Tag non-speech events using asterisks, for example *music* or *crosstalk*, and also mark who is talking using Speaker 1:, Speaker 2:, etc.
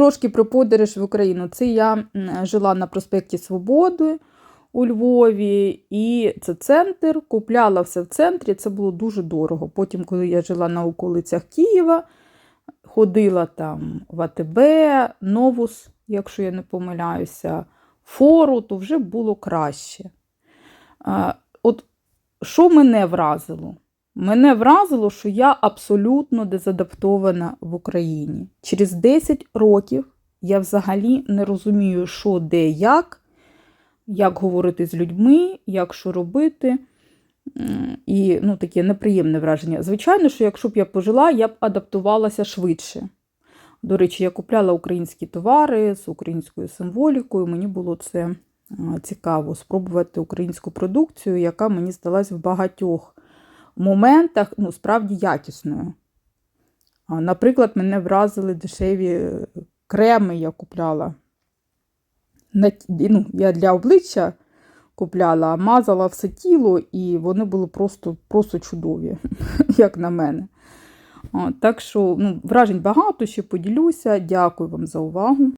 Speaker 1: трошки про подорож в Україну. Це я жила на проспекті Свободи у Львові, і це центр. Купляла все в центрі. Це було дуже дорого. Потім, коли я жила на околицях Києва, ходила там в АТБ, Новус, якщо я не помиляюся, фору, то вже було краще. От що мене вразило? Мене вразило, що я абсолютно дезадаптована в Україні. Через 10 років я взагалі не розумію, що де, як, як говорити з людьми, як що робити. І ну, таке неприємне враження. Звичайно, що якщо б я пожила, я б адаптувалася швидше. До речі, я купляла українські товари з українською символікою. Мені було це цікаво спробувати українську продукцію, яка мені здалась в багатьох моментах ну, справді якісною. Наприклад, мене вразили дешеві креми, я купляла. Ну, я для обличчя купляла, мазала все тіло, і вони були просто, просто чудові, *laughs* як на мене. Так що ну, вражень багато, ще поділюся. Дякую вам за увагу.